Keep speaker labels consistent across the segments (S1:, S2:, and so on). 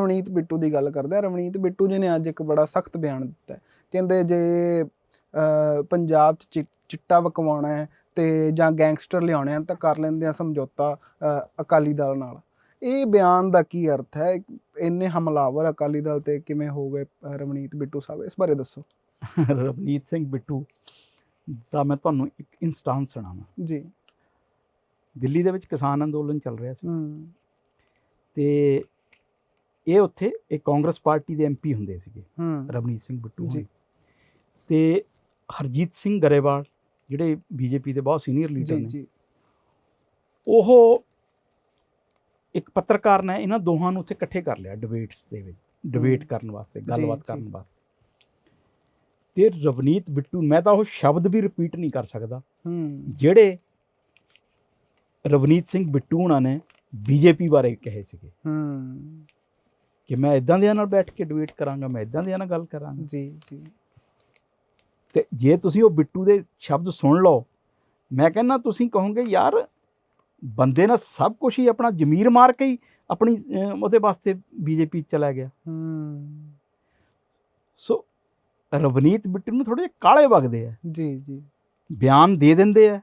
S1: ਰਵਨੀਤ ਬਿੱਟੂ ਦੀ ਗੱਲ ਕਰਦੇ ਆ। ਰਵਨੀਤ ਬਿੱਟੂ ਜੀ ਨੇ ਅੱਜ ਇੱਕ ਬੜਾ ਸਖਤ ਬਿਆਨ ਦਿੱਤਾ। ਕਹਿੰਦੇ ਜੇ ਪੰਜਾਬ 'ਚ ਚਿੱਟਾ ਵਕਵਾਉਣਾ ਹੈ ਤੇ ਜਾਂ ਗੈਂਗਸਟਰ ਲਿਆਉਣੇ ਆ ਤਾਂ ਕਰ ਲੈਂਦੇ ਆ ਸਮਝੌਤਾ ਅਕਾਲੀ ਦਲ ਨਾਲ। ਇਹ ਬਿਆਨ ਦਾ ਕੀ ਅਰਥ ਹੈ? ਇੰਨੇ ਹਮਲਾਵਰ ਅਕਾਲੀ ਦਲ ਤੇ ਕਿਵੇਂ ਹੋ ਗਏ ਰਵਨੀਤ ਬਿੱਟੂ ਸਾਹਿਬ? ਇਸ ਬਾਰੇ ਦੱਸੋ।
S2: ਰਵਨੀਤ ਸਿੰਘ ਬਿੱਟੂ ਦਾ ਮੈਂ ਤੁਹਾਨੂੰ ਇੱਕ ਇਨਸਟੈਂਸ ਸੁਣਾਵਾਂ।
S1: ਜੀ।
S2: ਦਿੱਲੀ ਦੇ ਵਿੱਚ ਕਿਸਾਨ ਅੰਦੋਲਨ ਚੱਲ ਰਿਹਾ ਸੀ।
S1: ਹੂੰ।
S2: ਤੇ ਇਹ ਉੱਥੇ ਇੱਕ ਕਾਂਗਰਸ ਪਾਰਟੀ ਦੇ ਐਮਪੀ ਹੁੰਦੇ ਸੀਗੇ ਰਵਨੀਤ ਸਿੰਘ ਬਿੱਟੂ
S1: ਜੀ।
S2: ਤੇ ਹਰਜੀਤ ਸਿੰਘ ਗਰੇਵਾਲ ਜਿਹੜੇ ਬੀਜੇਪੀ ਦੇ ਬਹੁਤ ਸੀਨੀਅਰ ਲੀਡਰ ਨੇ
S1: ਜੀ।
S2: ਉਹ ਇੱਕ ਪੱਤਰਕਾਰ ਨੇ ਇਹਨਾਂ ਦੋਹਾਂ ਨੂੰ ਉੱਥੇ ਇਕੱਠੇ ਕਰ ਲਿਆ ਡਿਬੇਟਸ ਦੇ ਵਿੱਚ ਡਿਬੇਟ। ਕਰਨ ਵਾਸਤੇ ਗੱਲਬਾਤ। ਕਰਨ ਵਾਸਤੇ। ਤੇ ਰਵਨੀਤ ਬਿੱਟੂ ਮੈਂ ਤਾਂ ਉਹ ਸ਼ਬਦ ਵੀ ਰਿਪੀਟ ਨਹੀਂ ਕਰ ਸਕਦਾ।
S1: ਹੂੰ।
S2: ਜਿਹੜੇ ਰਵਨੀਤ ਸਿੰਘ ਬਿੱਟੂ ਉਹਨਾਂ ਨੇ ਬੀਜੇਪੀ ਬਾਰੇ ਕਹੇ ਸੀਗੇ।
S1: ਹੂੰ।
S2: ਕਿ ਮੈਂ ਇਦਾਂ ਦੇ ਨਾਲ ਬੈਠ ਕੇ ਡਿਬੇਟ ਕਰਾਂਗਾ ਮੈਂ ਇਦਾਂ ਦੇ ਨਾਲ ਗੱਲ ਕਰਾਂਗਾ।
S1: ਜੀ ਜੀ।
S2: ਤੇ ਜੇ ਤੁਸੀਂ ਉਹ ਬਿੱਟੂ ਦੇ ਸ਼ਬਦ ਸੁਣ ਲਓ ਮੈਂ ਕਹਿੰਦਾ ਤੁਸੀਂ ਕਹੋਗੇ ਯਾਰ ਬੰਦੇ ਨੇ ਸਭ ਕੁਝ ਹੀ ਆਪਣਾ ਜ਼ਮੀਰ ਮਾਰ ਕੇ ਹੀ ਆਪਣੀ ਉਹਦੇ ਵਾਸਤੇ ਬੀਜੇਪੀ ਚਲਾ ਗਿਆ।
S1: ਹੂੰ।
S2: ਸੋ ਰਵਨੀਤ ਬਿੱਟੂ ਨੂੰ ਥੋੜੇ ਕਾਲੇ ਵਗਦੇ ਆ।
S1: ਜੀ ਜੀ।
S2: ਬਿਆਨ ਦੇ ਦਿੰਦੇ ਆ।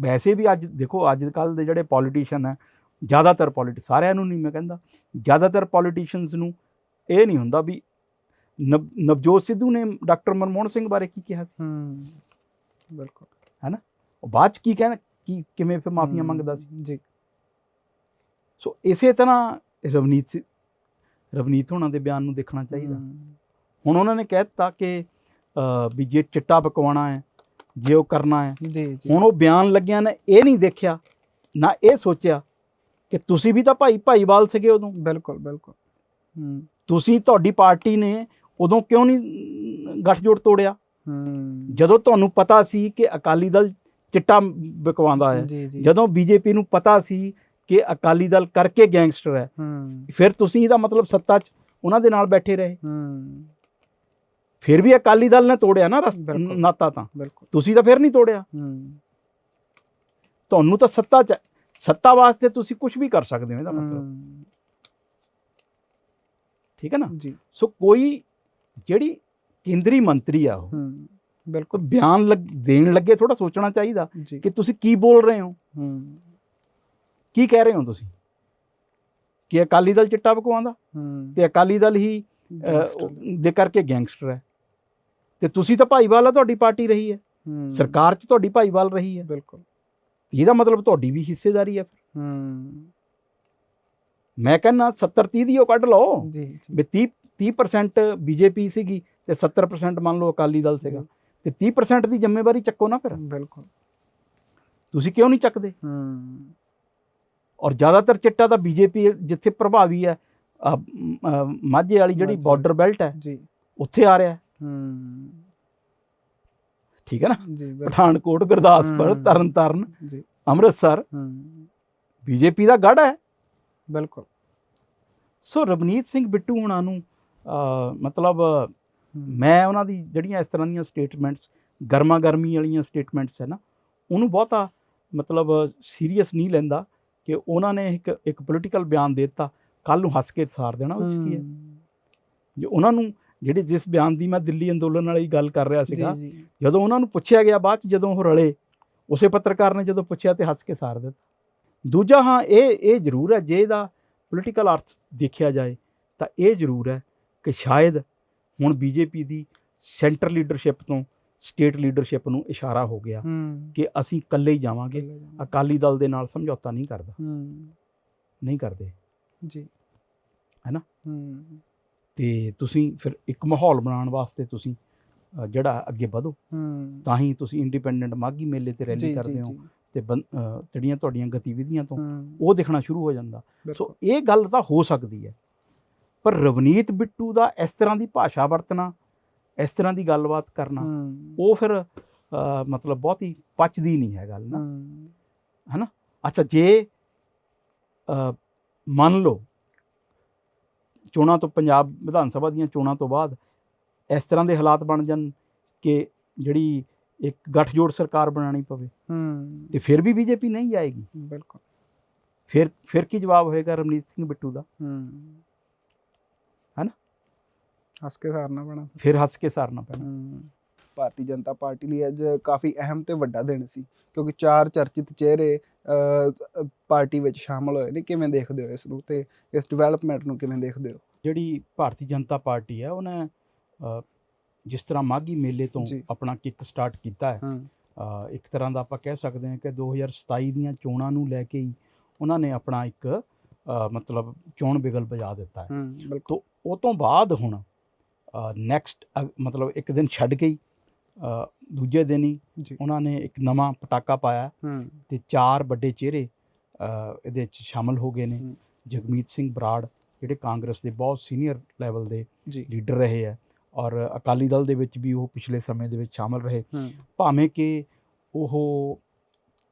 S2: ਵੈਸੇ ਵੀ ਅੱਜ ਦੇਖੋ ਅੱਜ ਕੱਲ ਦੇ ਜਿਹੜੇ ਪੋਲੀਟੀਸ਼ੀਅਨ ਹੈ ਜ਼ਿਆਦਾਤਰ ਪੋਲਿਟ ਸਾਰਿਆਂ ਨੂੰ ਨਹੀਂ ਮੈਂ ਕਹਿੰਦਾ ਜ਼ਿਆਦਾਤਰ ਪੋਲੀਟੀਸ਼ੀਅਨਸ ਨੂੰ ਇਹ ਨਹੀਂ ਹੁੰਦਾ ਵੀ ਨਵ- ਨਵਜੋਤ ਸਿੱਧੂ ਨੇ ਡਾਕਟਰ ਮਨਮੋਹਨ ਸਿੰਘ ਬਾਰੇ ਕੀ ਕਿਹਾ ਸੀ?
S1: ਹੂੰ ਬਿਲਕੁਲ।
S2: ਉਹ ਬਾਅਦ ਚ ਕੀ ਕਹਿਣਾ ਕੀ ਕਿਵੇਂ ਫਿਰ ਮਾਫੀਆਂ ਮੰਗਦਾ ਸੀ?
S1: ਜੀ।
S2: ਸੋ ਇਸੇ ਤਰ੍ਹਾਂ ਰਵਨੀਤ ਸਿ- ਰਵਨੀਤ ਹੋਣਾ ਦੇ ਬਿਆਨ ਨੂੰ ਦੇਖਣਾ ਚਾਹੀਦਾ। ਹੁਣ ਉਹਨਾਂ ਨੇ ਕਹਿ ਦਿੱਤਾ ਕਿ ਵੀ ਜੇ ਚਿੱਟਾ ਪਕਵਾਣਾ ਹੈ ਜੇ ਉਹ ਕਰਨਾ ਹੈ।
S1: ਜੀ ਜੀ।
S2: ਹੁਣ ਉਹ ਬਿਆਨ ਲੱਗਿਆ ਨੇ ਇਹ ਨਹੀਂ ਦੇਖਿਆ ਨਾ ਇਹ ਸੋਚਿਆ ਕਿ ਤੁਸੀਂ ਵੀ ਤਾਂ ਭਾਈ ਭਾਈਵਾਲ ਸੀਗੇ ਉਦੋਂ?
S1: ਬਿਲਕੁਲ ਬਿਲਕੁਲ। ਹੂੰ।
S2: ਤੁਸੀਂ ਤੁਹਾਡੀ ਪਾਰਟੀ ਨੇ ਉਦੋਂ ਕਿਉਂ ਨਹੀਂ ਗੱਠਜੋੜ ਤੋੜਿਆ?
S1: ਹੂੰ।
S2: ਜਦੋਂ ਤੁਹਾਨੂੰ ਪਤਾ ਸੀ ਕਿ ਅਕਾਲੀ ਦਲ ਚਿੱਟਾ ਵਿਕਵਾਉਂਦਾ ਹੈ ਜਦੋਂ ਬੀਜੇਪੀ ਨੂੰ ਪਤਾ ਸੀ ਕਿ ਅਕਾਲੀ ਦਲ ਕਰਕੇ ਗੈਂਗਸਟਰ ਹੈ ਫਿਰ ਤੁਸੀਂ ਇਹਦਾ ਮਤਲਬ ਸੱਤਾ 'ਚ ਉਹਨਾਂ ਦੇ ਨਾਲ ਬੈਠੇ ਰਹੇ। ਫਿਰ ਵੀ ਅਕਾਲੀ ਦਲ ਨੇ ਤੋੜਿਆ ਨਾ। ਨਾਤਾ ਤਾਂ। ਤੁਸੀਂ ਤਾਂ ਫਿਰ ਨਹੀਂ ਤੋੜਿਆ। ਤੁਹਾਨੂੰ ਤਾਂ ਸੱਤਾ 'ਚ ਸੱਤਾ ਵਾਸਤੇ ਤੁਸੀਂ ਕੁਝ ਵੀ ਕਰ ਸਕਦੇ ਹੋ ਇਹਦਾ ਮਤਲਬ। ਠੀਕ ਹੈ ਨਾ?
S1: ਜੀ।
S2: ਸੋ ਕੋਈ ਜਿਹੜੀ ਕੇਂਦਰੀ ਮੰਤਰੀ ਆ ਉਹ
S1: ਬਿਲਕੁਲ।
S2: ਬਿਆਨ ਦੇਣ ਲੱਗੇ ਥੋੜਾ ਸੋਚਣਾ ਚਾਹੀਦਾ ਕਿ ਤੁਸੀਂ ਕੀ ਬੋਲ ਰਹੇ ਹੋ? ਕੀ ਕਹਿ ਰਹੇ ਹੋ ਤੁਸੀਂ? ਕਿ ਅਕਾਲੀ ਦਲ ਚਿੱਟਾ ਵਿਕਵਾਉਂਦਾ
S1: ਹੂੰ।
S2: ਤੇ ਅਕਾਲੀ ਦਲ ਹੀ ਦੇ ਕਰਕੇ ਗੈਂਗਸਟਰ ਹੈ। ਤੇ ਤੁਸੀਂ ਤਾਂ ਭਾਈਵਾਲ ਆ ਤੁਹਾਡੀ ਪਾਰਟੀ ਰਹੀ ਹੂੰ, ਸਰਕਾਰ 'ਚ ਤੁਹਾਡੀ ਭਾਈਵਾਲ ਰਹੀ ਹੈ।
S1: ਬਿਲਕੁਲ।
S2: ਇਹਦਾ ਮਤਲਬ ਤੁਹਾਡੀ ਵੀ ਹਿੱਸੇਦਾਰੀ ਹੈ ਫਿਰ।
S1: ਹੂੰ।
S2: ਮੈਂ ਕਹਿੰਦਾ 70 30 ਦੀ ਉਹ ਕੱਢ ਲਓ।
S1: ਜੀ
S2: ਵੀ 30 30% ਬੀਜੇਪੀ ਸੀਗੀ ਤੇ 70% ਮੰਨ ਲਓ ਅਕਾਲੀ ਦਲ ਸੀਗਾ। ਤੇ 30% ਦੀ ਜ਼ਿੰਮੇਵਾਰੀ ਚੱਕੋ ਨਾ ਫਿਰ।
S1: ਬਿਲਕੁਲ।
S2: ਤੁਸੀਂ ਕਿਉਂ ਨਹੀਂ ਚੱਕਦੇ?
S1: ਹੂੰ।
S2: ਔਰ ਜ਼ਿਆਦਾਤਰ ਚਿੱਟਾ ਤਾਂ ਬੀਜੇਪੀ ਜਿੱਥੇ ਪ੍ਰਭਾਵੀ ਹੈ ਮਾਝੇ ਵਾਲੀ ਜਿਹੜੀ। ਬਾਰਡਰ ਬੈਲਟ ਹੈ
S1: ਜੀ।
S2: ਉੱਥੇ ਆ ਰਿਹਾ। ਹੈ। ਠੀਕ ਹੈ ਨਾ? ਪਠਾਨਕੋਟ ਗੁਰਦਾਸਪੁਰ। ਤਰਨਤਾਰਨ
S1: ਜੀ।
S2: ਅੰਮ੍ਰਿਤਸਰ। ਬੀਜੇਪੀ ਦਾ ਗੜ ਹੈ?
S1: ਬਿਲਕੁਲ।
S2: ਸੋ ਰਵਨੀਤ ਸਿੰਘ ਬਿੱਟੂ ਹੁਣਾਂ ਨੂੰ ਮਤਲਬ ਮੈਂ ਉਹਨਾਂ ਦੀ ਜਿਹੜੀਆਂ ਇਸ ਤਰ੍ਹਾਂ ਦੀਆਂ ਸਟੇਟਮੈਂਟਸ ਗਰਮਾ ਗਰਮੀ ਵਾਲੀਆਂ ਸਟੇਟਮੈਂਟਸ ਹੈ ਨਾ ਉਹਨੂੰ ਬਹੁਤਾ ਮਤਲਬ ਸੀਰੀਅਸ ਨਹੀਂ ਲੈਂਦਾ ਕਿ ਉਹਨਾਂ ਨੇ ਇੱਕ ਇੱਕ ਪੋਲੀਟੀਕਲ ਬਿਆਨ ਦੇ ਦਿੱਤਾ ਕੱਲ ਨੂੰ ਹੱਸ ਕੇ ਸਾਰ ਦੇਣਾ ਉਹ ਕੀ ਹੂੰ, ਜੇ ਉਹਨਾਂ ਨੂੰ ਜਿਹੜੇ ਜਿਸ ਬਿਆਨ ਦੀ ਮੈਂ ਦਿੱਲੀ ਅੰਦੋਲਨ ਵਾਲੀ ਗੱਲ ਕਰ ਰਿਹਾ ਸੀਗਾ ਜਦੋਂ ਉਹਨਾਂ ਨੂੰ ਪੁੱਛਿਆ ਗਿਆ ਬਾਅਦ ਚ ਜਦੋਂ ਉਹ ਰਲੇ ਉਸੇ ਪੱਤਰਕਾਰ ਨੇ ਜਦੋਂ ਪੁੱਛਿਆ ਤੇ ਹੱਸ ਕੇ ਸਾਰ ਦਿੱਤਾ। ਦੂਜਾ ਹਾਂ ਇਹ ਇਹ ਜ਼ਰੂਰ ਹੈ ਜੇ ਇਹਦਾ ਪੋਲੀਟੀਕਲ ਅਰਥ ਦੇਖਿਆ ਜਾਏ ਤਾਂ ਇਹ ਜ਼ਰੂਰ ਹੈ ਕਿ ਸ਼ਾਇਦ ਹੁਣ ਬੀਜੇਪੀ ਦੀ ਸੈਂਟਰ ਲੀਡਰਸ਼ਿਪ ਤੋਂ ਸਟੇਟ ਲੀਡਰਸ਼ਿਪ ਨੂੰ ਇਸ਼ਾਰਾ ਹੋ ਗਿਆ ਕਿ ਅਸੀਂ ਇਕੱਲੇ ਹੀ ਜਾਵਾਂਗੇ। ਅਕਾਲੀ ਦਲ ਦੇ ਨਾਲ ਸਮਝੌਤਾ ਨਹੀਂ ਕਰਦਾ। ਨਹੀਂ ਕਰਦੇ।
S1: ਜੀ।
S2: ਹੈ ਨਾ?
S1: ਹੂੰ।
S2: ਤੇ ਤੁਸੀਂ ਫਿਰ ਇੱਕ ਮਾਹੌਲ ਬਣਾਉਣ ਵਾਸਤੇ ਤੁਸੀਂ ਜਿਹੜਾ ਅੱਗੇ ਵਧੋ।
S1: ਹੂੰ।
S2: ਤਾਂ ਹੀ ਤੁਸੀਂ ਇੰਡੀਪੈਂਡੈਂਟ ਮਾਗੀ ਮੇਲੇ ਤੇ ਰੈਲੀ ਕਰਦੇ ਹੋ ਤੇ ਜਿਹੜੀਆਂ ਤੁਹਾਡੀਆਂ ਗਤੀਵਿਧੀਆਂ ਤੋਂ
S1: ਹੂੰ,
S2: ਉਹ ਦਿਖਣਾ ਸ਼ੁਰੂ ਹੋ ਜਾਂਦਾ। ਸੋ ਇਹ ਗੱਲ ਤਾਂ ਹੋ ਸਕਦੀ ਹੈ। ਪਰ ਰਵਨੀਤ ਬਿੱਟੂ ਦਾ ਇਸ ਤਰ੍ਹਾਂ ਦੀ ਭਾਸ਼ਾ ਵਰਤਣਾ ਇਸ ਤਰ੍ਹਾਂ ਦੀ ਗੱਲਬਾਤ ਕਰਨਾ
S1: ਹੂੰ,
S2: ਉਹ ਫਿਰ ਮਤਲਬ ਬਹੁਤੀ ਪਚਦੀ ਨਹੀਂ ਹੈ ਗੱਲ ਨਾ।
S1: ਹੂੰ,
S2: ਅੱਛਾ ਜੇ ਮੰਨ ਲਓ ਚੋਣਾਂ ਤੋਂ ਪੰਜਾਬ ਵਿਧਾਨ ਸਭਾ ਦੀਆਂ ਚੋਣਾਂ ਤੋਂ ਬਾਅਦ ਇਸ ਤਰ੍ਹਾਂ ਦੇ ਹਾਲਾਤ ਬਣ ਜਾਣ ਕਿ ਜਿਹੜੀ ਇੱਕ ਗੱਠਜੋੜ ਸਰਕਾਰ ਬਣਾਣੀ ਪਵੇ
S1: ਹੂੰ।
S2: ਤੇ ਫਿਰ ਵੀ ਬੀਜੇਪੀ ਨਹੀਂ ਆਏਗੀ
S1: ਬਿਲਕੁਲ।
S2: ਫਿਰ ਫਿਰ ਕੀ ਜਵਾਬ ਹੋਏਗਾ ਰਮਨੀਤ ਸਿੰਘ ਬਿੱਟੂ ਦਾ?
S1: ਹੂੰ। ਹੈਨਾ? ਹੱਸ ਕੇ ਸਾਰਨਾ ਪੈਣਾ।
S2: ਫਿਰ ਹੱਸ ਕੇ ਸਾਰਨਾ ਪੈਣਾ।
S1: ਹੂੰ। ਭਾਰਤੀ ਜਨਤਾ ਪਾਰਟੀ ਲਈ ਅੱਜ ਕਾਫੀ ਅਹਿਮ ਤੇ ਵੱਡਾ ਦਿਨ ਸੀ ਕਿਉਂਕਿ ਚਾਰ ਚਰਚਿਤ ਚਿਹਰੇ ਪਾਰਟੀ ਵਿੱਚ ਸ਼ਾਮਲ ਹੋਏ ਨੇ। ਕਿਵੇਂ ਦੇਖਦੇ ਹੋ ਇਸ ਨੂੰ ਤੇ ਇਸ ਡਿਵੈਲਪਮੈਂਟ ਨੂੰ ਕਿਵੇਂ ਦੇਖਦੇ ਹੋ?
S2: ਜਿਹੜੀ ਭਾਰਤੀ ਜਨਤਾ ਪਾਰਟੀ ਹੈ ਉਹਨੇ ਜਿਸ ਤਰ੍ਹਾਂ ਮਾਘੀ ਮੇਲੇ ਤੋਂ। ਆਪਣਾ ਕਿੱਕ ਸਟਾਰਟ ਕੀਤਾ ਹੈ ਇੱਕ ਤਰ੍ਹਾਂ ਦਾ ਆਪਾਂ ਕਹਿ ਸਕਦੇ ਹਾਂ ਕਿ 2027 ਦੀਆਂ ਚੋਣਾਂ ਨੂੰ ਲੈ ਕੇ ਹੀ ਉਹਨਾਂ ਨੇ ਆਪਣਾ ਇੱਕ ਮਤਲਬ ਚੋਣ ਬਿਗਲ ਵਜਾ ਦਿੱਤਾ ਹੈ। ਤੋਂ ਉਹ ਤੋਂ ਬਾਅਦ ਹੁਣ ਨੈਕਸਟ ਮਤਲਬ ਇੱਕ ਦਿਨ ਛੱਡ ਕੇ ਹੀ ਅ, ਦੂਜੇ ਦਿਨ ਹੀ ਉਹਨਾਂ ਨੇ ਇੱਕ ਨਵਾਂ ਪਟਾਕਾ ਪਾਇਆ ਤੇ ਚਾਰ ਵੱਡੇ ਚਿਹਰੇ ਇਹਦੇ ਵਿੱਚ ਸ਼ਾਮਲ ਹੋ ਗਏ ਨੇ। ਜਗਮੀਤ ਸਿੰਘ ਬਰਾੜ ਜਿਹੜੇ ਕਾਂਗਰਸ ਦੇ ਬਹੁਤ ਸੀਨੀਅਰ ਲੈਵਲ ਦੇ ਲੀਡਰ ਰਹੇ ਹੈ ਔਰ ਅਕਾਲੀ ਦਲ ਦੇ ਵਿੱਚ ਵੀ ਉਹ ਪਿਛਲੇ ਸਮੇਂ ਦੇ ਵਿੱਚ ਸ਼ਾਮਲ ਰਹੇ। ਭਾਵੇਂ ਕਿ ਉਹ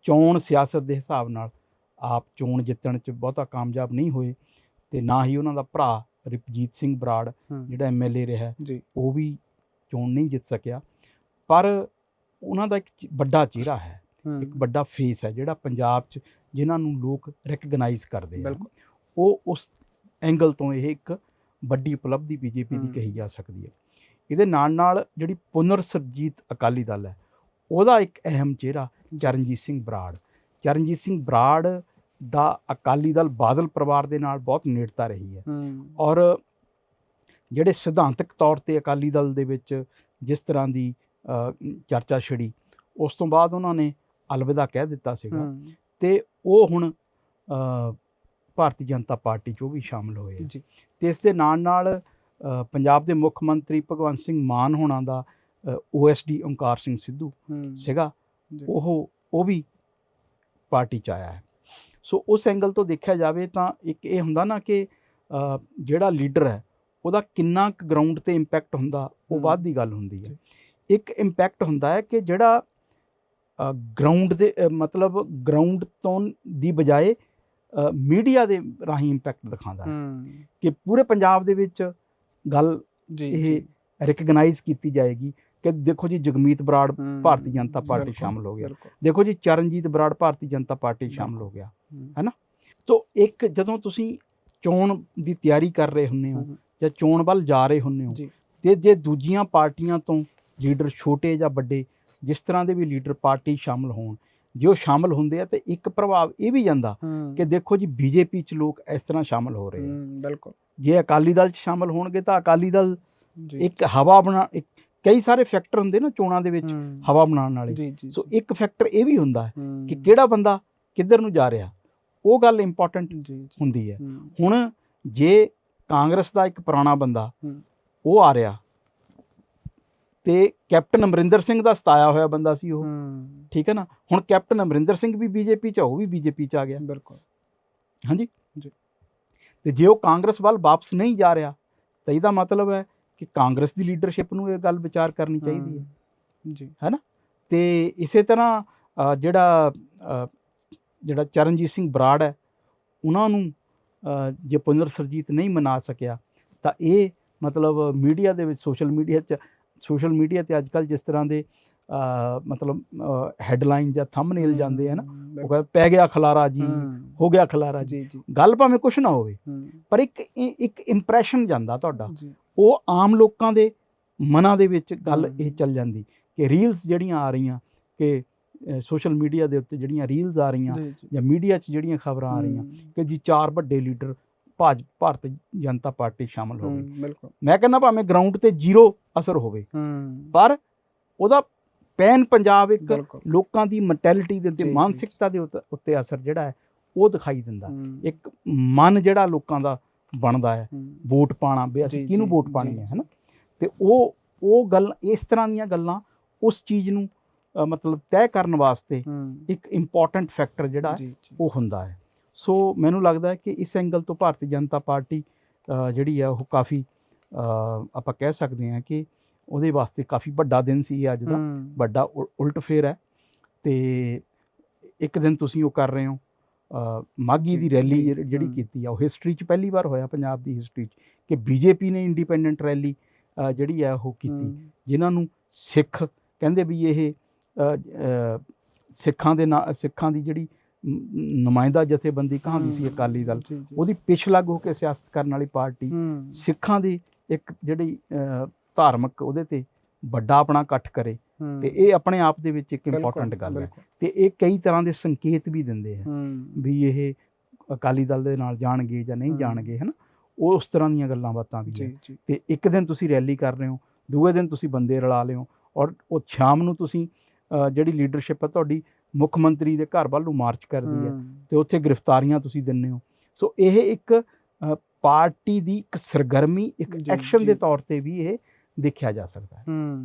S2: ਚੋਣ ਸਿਆਸਤ ਦੇ ਹਿਸਾਬ ਨਾਲ ਆਪ ਚੋਣ ਜਿੱਤਣ 'ਚ ਬਹੁਤਾ ਕਾਮਯਾਬ ਨਹੀਂ ਹੋਏ ਤੇ ਨਾ ਹੀ ਉਹਨਾਂ ਦਾ ਭਰਾ ਰਿਪਜੀਤ ਸਿੰਘ ਬਰਾੜ ਜਿਹੜਾ ਐਮਐਲਏ ਰਿਹਾ ਉਹ ਵੀ ਚੋਣ ਨਹੀਂ ਜਿੱਤ ਸਕਿਆ। ਪਰ ਉਹਨਾਂ ਦਾ ਇੱਕ ਵੱਡਾ ਚਿਹਰਾ ਹੈ ਇੱਕ ਵੱਡਾ ਫੇਸ ਹੈ ਜਿਹੜਾ ਪੰਜਾਬ 'ਚ ਜਿਨ੍ਹਾਂ ਨੂੰ ਲੋਕ ਰੈਕਗਨਾਈਜ਼ ਕਰਦੇ ਆ। ਉਹ ਉਸ ਐਂਗਲ ਤੋਂ ਇਹ ਇੱਕ ਵੱਡੀ ਉਪਲਬਧੀ ਬੀਜੇਪੀ ਦੀ। ਕਹੀ ਜਾ ਸਕਦੀ ਹੈ। ਇਹਦੇ ਨਾਲ ਨਾਲ ਜਿਹੜੀ ਪੁਨਰ ਸਰਜੀਤ ਅਕਾਲੀ ਦਲ ਹੈ ਉਹਦਾ ਇੱਕ ਅਹਿਮ ਚਿਹਰਾ ਚਰਨਜੀਤ ਸਿੰਘ ਬਰਾੜ। ਚਰਨਜੀਤ ਸਿੰਘ ਬਰਾੜ ਦਾ ਅਕਾਲੀ ਦਲ ਬਾਦਲ ਪਰਿਵਾਰ ਦੇ ਨਾਲ ਬਹੁਤ ਨੇੜਤਾ ਰਹੀ ਹੈ। ਔਰ ਜਿਹੜੇ ਸਿਧਾਂਤਕ ਤੌਰ ਤੇ ਅਕਾਲੀ ਦਲ ਦੇ ਵਿੱਚ ਜਿਸ ਤਰ੍ਹਾਂ ਦੀ ਚਰਚਾ ਛਿੜੀ। ਉਸ ਤੋਂ ਬਾਅਦ ਉਹਨਾਂ ਨੇ ਅਲਵਿਦਾ ਕਹਿ ਦਿੱਤਾ ਸੀਗਾ ਤੇ ਉਹ ਹੁਣ ਭਾਰਤੀ ਜਨਤਾ ਪਾਰਟੀ 'ਚ ਉਹ ਵੀ ਸ਼ਾਮਲ ਹੋਏ
S1: ਜੀ।
S2: ਤੇ ਇਸ ਦੇ ਨਾਲ ਨਾਲ ਪੰਜਾਬ ਦੇ ਮੁੱਖ ਮੰਤਰੀ ਭਗਵੰਤ ਸਿੰਘ ਮਾਨ ਹੋਣਾ ਦਾ ਓਐਸਡੀ ਓਂਕਾਰ ਸਿੰਘ ਸਿੱਧੂ ਸੀਗਾ। ਉਹ ਉਹ ਵੀ ਪਾਰਟੀ 'ਚ ਆਇਆ ਹੈ। ਸੋ ਉਸ ਐਂਗਲ ਤੋਂ ਦੇਖਿਆ ਜਾਵੇ ਤਾਂ ਇੱਕ ਇਹ ਹੁੰਦਾ ਨਾ ਕਿ ਜਿਹੜਾ ਲੀਡਰ ਹੈ ਉਹਦਾ ਕਿੰਨਾ ਕੁ ਗਰਾਊਂਡ ਤੇ ਇੰਪੈਕਟ ਹੁੰਦਾ ਉਹ। ਬਾਅਦ ਦੀ ਗੱਲ ਹੁੰਦੀ ਹੈ। ਇੱਕ ਇੰਪੈਕਟ ਹੁੰਦਾ ਹੈ ਕਿ ਜਿਹੜਾ ਗਰਾਊਂਡ ਦੇ ਮਤਲਬ ਗਰਾਊਂਡ ਤੋਂ ਦੀ ਬਜਾਏ ਮੀਡੀਆ ਦੇ ਰਾਹੀਂ ਇੰਪੈਕਟ ਦਿਖਾਉਂਦਾ ਹੈ। ਕਿ ਪੂਰੇ ਪੰਜਾਬ ਦੇ ਵਿੱਚ ਗੱਲ
S1: ਜੀ
S2: ਇਹ ਰਿਕਗਨਾਈਜ਼ ਕੀਤੀ ਜਾਏਗੀ ਕਿ ਦੇਖੋ ਜੀ ਜਗਮੀਤ ਬਰਾੜ ਭਾਰਤੀ ਜਨਤਾ ਪਾਰਟੀ ਸ਼ਾਮਲ ਹੋ ਗਿਆ। ਦੇਖੋ ਜੀ ਚਰਨਜੀਤ ਬਰਾੜ ਭਾਰਤੀ ਜਨਤਾ ਪਾਰਟੀ ਸ਼ਾਮਲ ਹੋ ਗਿਆ
S1: ਹਮ,
S2: ਤੋ ਇੱਕ ਜਦੋਂ ਤੁਸੀਂ ਚੋਣ ਦੀ ਤਿਆਰੀ ਕਰ ਰਹੇ ਹੁੰਦੇ ਹੋ ਜਾਂ ਚੋਣ ਵੱਲ ਜਾ ਰਹੇ ਹੁੰਦੇ ਹੋ ਤੇ ਜੇ ਦੂਜੀਆਂ ਪਾਰਟੀਆਂ ਤੋਂ ਲੀਡਰ ਛੋਟੇ ਜਾਂ ਵੱਡੇ ਜਿਸ ਤਰ੍ਹਾਂ ਦੇ ਵੀ ਲੀਡਰ ਪਾਰਟੀ ਸ਼ਾਮਲ ਹੋਣ ਜੇ ਉਹ ਸ਼ਾਮਲ ਹੁੰਦੇ ਆ ਤੇ ਇੱਕ ਪ੍ਰਭਾਵ ਇਹ ਵੀ ਜਾਂਦਾ ਕਿ ਦੇਖੋ ਜੀ ਬੀਜੇਪੀ 'ਚ ਲੋਕ ਇਸ ਤਰ੍ਹਾਂ ਸ਼ਾਮਲ ਹੋ ਰਹੇ ਆ।
S1: ਬਿਲਕੁਲ।
S2: ਜੇ ਅਕਾਲੀ ਦਲ 'ਚ ਸ਼ਾਮਲ ਹੋਣਗੇ ਤਾਂ ਅਕਾਲੀ ਦਲ ਇੱਕ ਹਵਾ ਬਣਾ ਇੱਕ ਕਈ ਸਾਰੇ ਫੈਕਟਰ ਹੁੰਦੇ ਨਾ ਚੋਣਾਂ ਦੇ ਵਿੱਚ ਹਵਾ ਬਣਾਉਣ ਵਾਲੇ। ਸੋ ਇੱਕ ਫੈਕਟਰ ਇਹ ਵੀ ਹੁੰਦਾ ਹੈ। ਕਿ ਕਿਹੜਾ ਬੰਦਾ ਕਿੱਧਰ ਨੂੰ ਜਾ ਰਿਹਾ ਉਹ ਗੱਲ ਇੰਪੋਰਟੈਂਟ ਹੁੰਦੀ ਹੈ। ਹੁਣ ਜੇ ਕਾਂਗਰਸ ਦਾ ਇੱਕ ਪੁਰਾਣਾ ਬੰਦਾ। ਉਹ ਆ ਰਿਹਾ ਤੇ ਕੈਪਟਨ ਅਮਰਿੰਦਰ ਸਿੰਘ ਦਾ ਸਤਾਇਆ ਹੋਇਆ ਬੰਦਾ ਸੀ ਉਹ। ਠੀਕ ਹੈ ਨਾ? ਹੁਣ ਕੈਪਟਨ ਅਮਰਿੰਦਰ ਸਿੰਘ ਵੀ ਬੀਜੇਪੀ ਚ ਆ, ਉਹ ਵੀ ਬੀਜੇਪੀ ਚ ਆ ਗਿਆ।
S1: ਬਿਲਕੁਲ।
S2: ਹਾਂਜੀ। ਤੇ ਜੇ ਉਹ ਕਾਂਗਰਸ ਵੱਲ ਵਾਪਸ ਨਹੀਂ ਜਾ ਰਿਹਾ ਤਾਂ ਇਹਦਾ ਮਤਲਬ ਹੈ ਕਿ ਕਾਂਗਰਸ ਦੀ ਲੀਡਰਸ਼ਿਪ ਨੂੰ ਇਹ ਗੱਲ ਵਿਚਾਰ ਕਰਨੀ ਚਾਹੀਦੀ ਹੈ।
S1: ਜੀ।
S2: ਤੇ ਇਸੇ ਤਰ੍ਹਾਂ ਜਿਹੜਾ ਜਿਹੜਾ ਚਰਨਜੀਤ ਸਿੰਘ ਬਰਾੜ ਹੈ ਉਹਨਾਂ ਨੂੰ ਜੇ ਪੁਨਰ ਸਰਜੀਤ ਨਹੀਂ ਮਨਾ ਸਕਿਆ ਤਾਂ ਇਹ ਮਤਲਬ ਮੀਡੀਆ ਦੇ ਵਿੱਚ ਸੋਸ਼ਲ ਮੀਡੀਆ 'ਚ ਸੋਸ਼ਲ ਮੀਡੀਆ ਤੇ ਅੱਜਕੱਲ ਜਿਸ ਤਰ੍ਹਾਂ ਦੇ ਮਤਲਬ ਹੈਡਲਾਈਨ ਜਾਂ ਥੰਬਨੇਲ ਜਾਂਦੇ ਆ ਨਾ ਉਹ ਕਹਿੰਦਾ ਪੈ ਗਿਆ ਖਲਾਰਾ ਜੀ ਹੋ। ਗਿਆ ਖਲਾਰਾ ਜੀ। ਗੱਲ ਭਾਵੇਂ ਕੁਛ ਨਾ ਹੋਵੇ ਪਰ ਇੱਕ ਇੱਕ ਇੰਪ੍ਰੈਸ਼ਨ ਜਾਂਦਾ ਤੁਹਾਡਾ। ਉਹ ਆਮ ਲੋਕਾਂ ਦੇ ਮਨਾਂ ਦੇ ਵਿੱਚ ਗੱਲ। ਇਹ ਚੱਲ ਜਾਂਦੀ ਕਿ ਰੀਲਸ ਜਿਹੜੀਆਂ ਆ ਰਹੀਆਂ ਕਿ ਸੋਸ਼ਲ ਮੀਡੀਆ ਦੇ ਉੱਤੇ ਜਿਹੜੀਆਂ ਰੀਲਸ ਆ ਰਹੀਆਂ
S1: ਜੀ
S2: ਮੀਡੀਆ 'ਚ ਜਿਹੜੀਆਂ ਖਬਰਾਂ ਆ ਰਹੀਆਂ ਕਿ ਜੀ ਚਾਰ ਵੱਡੇ ਲੀਡਰ ਭਾਜ ਭਾਰਤ ਜਨਤਾ ਪਾਰਟੀ ਸ਼ਾਮਲ ਹੋ
S1: ਬਿਲਕੁਲ।
S2: ਮੈਂ ਕਹਿੰਦਾ ਭਾਵੇਂ ਗਰਾਊਂਡ ਤੇ ਜ਼ੀਰੋ ਅਸਰ ਹੋਵੇ ਪਰ ਉਹਦਾ ਪੈਨ ਪੰਜਾਬ ਇੱਕ ਲੋਕਾਂ ਦੀ ਮੈਂਟੈਲਿਟੀ ਦੇ ਉੱਤੇ ਮਾਨਸਿਕਤਾ ਦੇ ਉੱਤੇ- ਅਸਰ ਜਿਹੜਾ ਹੈ ਉਹ ਦਿਖਾਈ ਦਿੰਦਾ। ਇੱਕ ਮਨ ਜਿਹੜਾ ਲੋਕਾਂ ਦਾ ਬਣਦਾ ਹੈ ਵੋਟ ਪਾਣਾ ਵੀ ਅਸੀਂ ਕਿਹਨੂੰ ਵੋਟ। ਪਾਣੀ ਹੈ ਹੈਨਾ? ਤੇ ਉਹ ਉਹ ਗੱਲ ਇਸ ਤਰ੍ਹਾਂ ਦੀਆਂ ਗੱਲਾਂ ਉਸ ਚੀਜ਼ ਨੂੰ ਮਤਲਬ ਤੈਅ ਕਰਨ ਵਾਸਤੇ ਇੱਕ ਇੰਪੋਰਟੈਂਟ ਫੈਕਟਰ ਜਿਹੜਾ ਉਹ ਹੁੰਦਾ ਹੈ। ਸੋ ਮੈਨੂੰ ਲੱਗਦਾ ਹੈ ਕਿ ਇਸ ਐਂਗਲ ਤੋਂ ਭਾਰਤੀ ਜਨਤਾ ਪਾਰਟੀ ਜਿਹੜੀ ਹੈ ਉਹ ਕਾਫੀ ਆਪਾਂ ਕਹਿ ਸਕਦੇ ਹਾਂ ਕਿ ਉਹਦੇ ਵਾਸਤੇ ਕਾਫੀ ਵੱਡਾ ਦਿਨ ਸੀ ਅੱਜ ਦਾ। ਵੱਡਾ ਉਲਟ ਫੇਰ ਹੈ। ਤੇ ਇੱਕ ਦਿਨ ਤੁਸੀਂ ਉਹ ਕਰ ਰਹੇ ਹੋ
S1: ਜੀ,
S2: ਦੀ ਰੈਲੀ ਜਿਹੜੀ। ਕੀਤੀ ਆ ਉਹ ਹਿਸਟਰੀ 'ਚ ਪਹਿਲੀ ਵਾਰ ਹੋਇਆ ਪੰਜਾਬ ਦੀ ਹਿਸਟਰੀ 'ਚ ਕਿ ਬੀਜੇਪੀ ਨੇ ਇੰਡੀਪੈਂਡੈਂਟ ਰੈਲੀ ਜਿਹੜੀ ਹੈ ਉਹ ਕੀਤੀ। ਜਿਨ੍ਹਾਂ ਨੂੰ ਸਿੱਖ ਕਹਿੰਦੇ ਵੀ ਇਹ ਸਿੱਖਾਂ ਦੇ ਨਾ ਸਿੱਖਾਂ ਦੀ ਜਿਹੜੀ ਨੁਮਾਇੰਦਾ ਜਥੇਬੰਦੀ ਕਹਾਂਦੀ ਸੀ ਅਕਾਲੀ ਦਲ। ਉਹਦੀ ਪਿਛ ਲੱਗ ਹੋ ਕੇ ਸਿਆਸਤ ਕਰਨ ਵਾਲੀ ਪਾਰਟੀ। ਸਿੱਖਾਂ ਦੀ ਇੱਕ ਜਿਹੜੀ ਧਾਰਮਿਕ ਉਹਦੇ ਤੇ ਵੱਡਾ ਆਪਣਾ ਇਕੱਠ ਕਰੇ। ਤੇ ਇਹ ਆਪਣੇ ਆਪ ਦੇ ਵਿੱਚ ਇੱਕ ਇੰਪੋਰਟੈਂਟ ਗੱਲ ਹੈ। ਤੇ ਇਹ ਕਈ ਤਰ੍ਹਾਂ ਦੇ ਸੰਕੇਤ ਵੀ ਦਿੰਦੇ ਆ। ਵੀ ਇਹ ਅਕਾਲੀ ਦਲ ਦੇ ਨਾਲ ਜਾਣਗੇ ਜਾਂ ਨਹੀਂ। ਜਾਣਗੇ ਹਨਾ? ਉਹ ਉਸ ਤਰ੍ਹਾਂ ਦੀਆਂ ਗੱਲਾਂ ਬਾਤਾਂ ਵੀ ਹੈ ਤੇ ਇੱਕ ਦਿਨ ਤੁਸੀਂ ਰੈਲੀ ਕਰ ਰਹੇ ਹੋ ਦੂਏ ਦਿਨ ਤੁਸੀਂ ਬੰਦੇ ਰਲਾ ਲਿਓ ਔਰ ਉਹ ਸ਼ਾਮ ਨੂੰ ਤੁਸੀਂ ਜਿਹੜੀ ਲੀਡਰਸ਼ਿਪ ਹੈ ਤੁਹਾਡੀ ਮੁੱਖ ਮੰਤਰੀ ਦੇ ਘਰ ਵੱਲ ਨੂੰ ਮਾਰਚ ਕਰਦੀ ਹੈ ਤੇ ਉੱਥੇ ਗ੍ਰਿਫਤਾਰੀਆਂ ਤੁਸੀਂ ਦਿੰਦੇ ਹੋ। ਸੋ ਇਹ ਇੱਕ ਪਾਰਟੀ ਦੀ ਇੱਕ ਸਰਗਰਮੀ ਇੱਕ ਐਕਸ਼ਨ ਦੇ। ਤੌਰ ਤੇ ਵੀ ਇਹ ਦੇਖਿਆ ਜਾ ਸਕਦਾ
S1: ਹੂੰ।